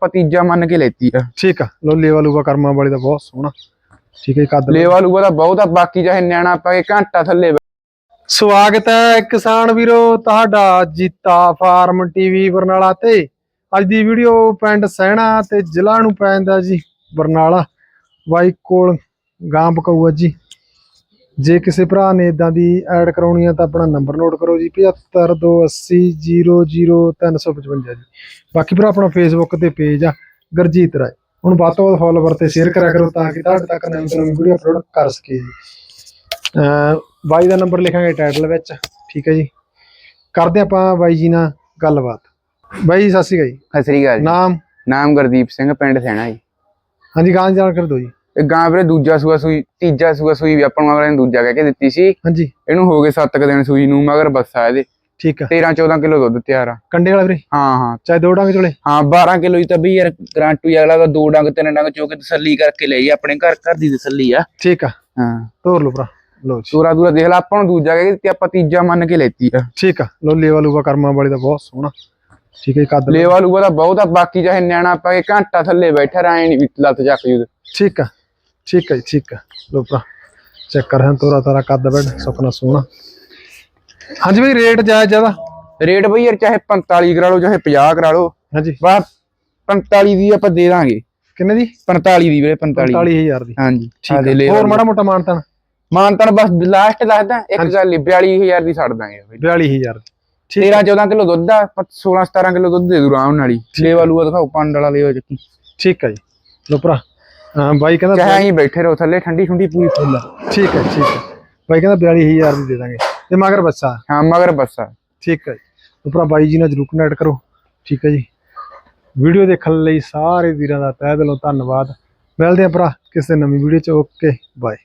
ਆਪਾਂ ਤੀਜਾ ਮੰਨ ਕੇ ਲੈਤੀ ਆ। ਠੀਕ ਆ। ਲੋ ਲੇਵਾ ਲੂਵਾ ਕਰਮਾਂ ਵਾਲੀ ਦਾ ਬਹੁਤ ਸੋਹਣਾ। ਠੀਕ ਹੈ ਕੱਦ ਲੇਵਾ ਲੂਗਾ ਤਾਂ ਬਹੁਤ ਆ ਬਾਕੀ ਚਾਹੇ ਨਿਆਣਾ ਪਾ ਕੇ ਘੰਟਾ ਥੱਲੇ ਸਵਾਗਤ ਹੈ ਕਿਸਾਨ ਵੀਰੋ ਤੁਹਾਡਾ ਜੀਤਾ ਫਾਰਮ ਟੀਵੀ ਬਰਨਾਲਾ ਤੇ। ਅੱਜ ਦੀ ਵੀਡੀਓ ਪਿੰਡ ਸਹਿਣਾ ਤੇ ਜ਼ਿਲ੍ਹਾ ਨੂੰ ਪੈਂਦਾ ਜੀ ਬਰਨਾਲਾ। ਬਾਈ ਕੋਲ ਗਾਂ ਪਕਾਊਆ ਜੀ। ਜੇ ਕਿਸੇ ਭਰਾ ਨੇ ਇਦਾਂ ਦੀ ਐਡ ਕਰਾਉਣੀ ਆ ਤਾਂ ਆਪਣਾ ਨੰਬਰ ਨੋਟ ਕਰੋ ਜੀ 7528000355 ਜੀ। ਬਾਕੀ ਭਰਾ ਆਪਣਾ ਫੇਸਬੁੱਕ ਤੇ ਪੇਜ ਆ ਗਰਜੀਤ ਰਾਏ। ਹੁਣ ਵੱਧ ਤੋਂ ਵੱਧ ਫੋਲੋਵਰ ਤੇ ਸ਼ੇਅਰ ਕਰਿਆ ਕਰੋ ਤਾਂ ਕਿ ਤੁਹਾਡੇ ਤੱਕ ਨਵੀਂ ਤੋਂ ਨਵੀਂ ਵੀਡੀਓ ਅਪਲੋਡ ਕਰ ਸਕੀਏ ਜੀ। ਬਾਈ ਦਾ ਨੰਬਰ ਲਿਖਾਂਗੇ ਟਾਈਟਲ ਵਿੱਚ ਠੀਕ ਹੈ ਜੀ। ਕਰਦੇ ਆਪਾਂ ਬਾਈ ਜੀ ਨਾਲ ਗੱਲਬਾਤ। ਬਾਈ ਜੀ, ਸਤਿ ਸ਼੍ਰੀ ਅਕਾਲ ਜੀ। ਸਤਿ ਸ੍ਰੀ ਅਕਾਲ ਜੀ। ਨਾਮ? ਨਾਮ ਗੁਰਦੀਪ ਸਿੰਘ ਪਿੰਡ ਸੈਣਾ ਜੀ। ਹਾਂਜੀ ਗਾਂ ਜਾਣ ਕਰ ਦਿਓ ਜੀ। ਇਹ ਗਾਂ ਵੀਰੇ ਦੂਜਾ ਸੂਆ ਸੂਈ ਤੀਜਾ ਸੂਆ ਸੂਈ ਵੀ ਆਪਾਂ ਨੂੰ ਅਗਲੇ ਨੇ ਦੂਜਾ ਕਹਿ ਕੇ ਦਿੱਤੀ ਸੀ। ਹਾਂਜੀ। ਇਹਨੂੰ ਹੋ ਗਏ 7 ਦਿਨ ਸੂਈ ਨੂੰ ਮਗਰ ਬੱਸਾ ਇਹਦੇ। ਠੀਕ ਆ। 13 14 ਕਿਲੋ ਦੁੱਧ ਤਿਆਰ ਆ। ਕੰਡੇ ਵਾਲਾ ਵੀਰੇ? ਹਾਂ ਹਾਂ। ਚਾਹੇ ਦੋ ਡੰਗ ਚੋਲੇ? ਹਾਂ 12 ਕਿਲੋ ਹੀ ਤਾਂ ਵੀ ਯਾਰ ਗਰੰਟੀ ਅਗਲਾ ਦੋ ਡੰਗ ਤਿੰਨ ਡੰਗ ਚੋ ਕੇ ਤਸੱਲੀ ਕਰਕੇ ਲਈ ਆਪਣੇ ਘਰ ਘਰ ਦੀ ਤਸੱਲੀ ਆ। ਠੀਕ ਆ। ਹਾਂ। ਤੋਰ ਲਓ ਭਰਾ ਲਓ ਜੀ। ਦੂਰਾ ਦੂਰਾ ਦੇਖ ਲੈ ਆਪਾਂ ਨੂੰ ਦੂਜਾ ਕਹਿ ਕੇ ਦਿੱਤੀ ਆਪਾਂ ਤੀਜਾ ਮੰਨ ਕੇ ਲੈਤੀ ਆ। ਠੀਕ ਆ। ਲੋ ਲੇਵਾ ਲੂਵਾ ਕਰਮਾਂ ਵਾਲੀ ਦਾ ਬਹੁਤ ਸੋਹਣਾ। ਠੀਕ ਹੈ ਕੱਦ ਲੇਵਾ ਲੂਗਾ ਤਾਂ ਬਹੁਤ ਆ ਬਾਕੀ ਚਾਹੇ ਨਿਆਣਾ ਪਾ ਕੇ ਘੰਟਾ ਥੱਲੇ ਬੈਠਾ ਰਾਏ ਨਹੀਂ ਲੱਤ ਚੱਕ ਜੂ ਠੀਕ ਆ। ਠੀਕ ਆ ਜੀ ਠੀਕ ਆ ਲੋ ਭਰਾ ਚੈੱਕ ਕਰ ਹਾਂ ਤੋਰਾ ਤਾਰਾ ਕੱਦ ਬੈਡ ਸੁਪਨਾ ਸੋਹਣਾ। ਹਾਂਜੀ ਬਈ ਰੇਟ ਜਾਇਜ਼ ਜ਼ਿਆਦਾ ਰੇਟ ਬਈ ਯਾਰ ਚਾਹੇ 45 ਕਰਾ ਲਓ ਚਾਹੇ 50 ਕਰਾ ਲਓ। ਹਾਂਜੀ। ਬਸ 45 ਦੀ ਆਪਾਂ ਦੇ ਦਾਂਗੇ। ਕਿੰਨੇ ਦੀ? 45 ਦੀ ਵੀਰੇ 45 45000 ਦੀ। ਹਾਂਜੀ ਠੀਕ ਲੈ ਹੋਰ ਮਾੜਾ ਮੋਟਾ ਮਾਨਤਾਨ? ਮਾਨਤਨ ਬਸ ਲਾਸਟ ਦੱਸਦਾ ਇੱਕ ਗੱਲ 42000 ਦੀ ਛੱਡ ਦਾਂਗੇ ਬਈ। 42000 ਦੀ। ਠੀਕ 13 14 ਕਿਲੋ ਦੁੱਧ ਆ 16 17 ਕਿਲੋ ਦੁੱਧ ਦੇ ਦੂ ਆਰਾਮ ਨਾਲ ਹੀ। ਲੇਵਾ ਲੂਆ ਦਿਖਾਓ ਪੰਡ ਵਾਲਾ ਲੇਵਾ ਚੱਕੀ। ਠੀਕ ਹੈ ਜੀ। ਲੋ ਭਰਾ ਹਾਂ ਬਾਈ ਕਹਿੰਦਾ ਚਾਹੇ ਅਸੀਂ ਬੈਠੇ ਰਹੋ ਥੱਲੇ ਠੰਡੀ ਠੰਡੀ ਪੂਰੀ ਫੁੱਲ ਠੀਕ ਹੈ ਠੀਕ ਹੈ। ਬਾਈ ਕਹਿੰਦਾ 42000 ਦੀ ਦੇ ਦਾਂਗੇ। ਤੇ ਮਗਰ ਬੱਚਾ ਹਾਂ ਮਗਰ ਬੱਸਾ। ਠੀਕ ਹੈ ਭਰਾ ਬਾਈ ਜੀ ਨਾਲ ਜਰੂਰ ਕਨੈਕਟ ਕਰੋ। ਠੀਕ ਹੈ ਜੀ। ਵੀਡੀਓ ਦੇਖਣ ਲਈ ਸਾਰੇ ਵੀਰਾਂ ਦਾ ਤਹਿ ਦਿਲੋਂ ਧੰਨਵਾਦ। ਮਿਲਦੇ ਆ ਭਰਾ ਕਿਸੇ ਨਵੀਂ ਵੀਡੀਓ ਚ। Okay bye.